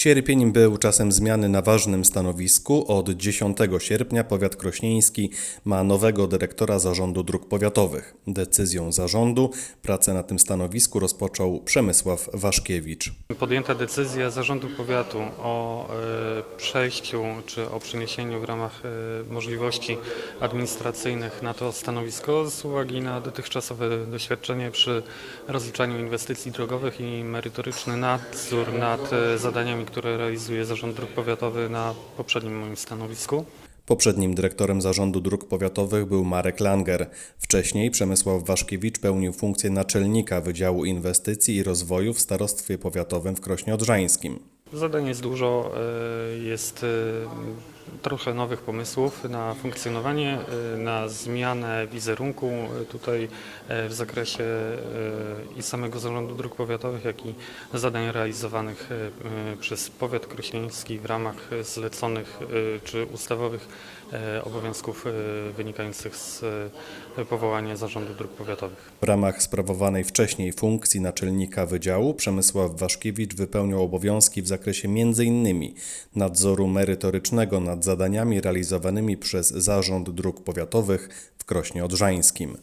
Sierpień był czasem zmiany na ważnym stanowisku. Od 10 sierpnia powiat krośnieński ma nowego dyrektora Zarządu Dróg Powiatowych. Decyzją zarządu pracę na tym stanowisku rozpoczął Przemysław Waszkiewicz. Podjęta decyzja zarządu powiatu o e, przejściu czy o przeniesieniu w ramach e, możliwości administracyjnych na to stanowisko z uwagi na dotychczasowe doświadczenie przy rozliczaniu inwestycji drogowych i merytoryczny nadzór nad e, zadaniami, które realizuje Zarząd Dróg Powiatowy na poprzednim moim stanowisku. Poprzednim dyrektorem Zarządu Dróg Powiatowych był Marek Langer. Wcześniej Przemysław Waszkiewicz pełnił funkcję naczelnika Wydziału Inwestycji i Rozwoju w Starostwie Powiatowym w Krośnie Odrzańskim. Zadań jest dużo, e, jest e, trochę nowych pomysłów na funkcjonowanie, e, na zmianę wizerunku e, tutaj e, w zakresie i samego Zarządu Dróg Powiatowych, jak i zadań realizowanych przez powiat krośnieński w ramach zleconych czy ustawowych obowiązków wynikających z powołania Zarządu Dróg Powiatowych. W ramach sprawowanej wcześniej funkcji naczelnika wydziału Przemysław Waszkiewicz wypełniał obowiązki w zakresie m.in. nadzoru merytorycznego nad zadaniami realizowanymi przez Zarząd Dróg Powiatowych w Krośnie Odrzańskim.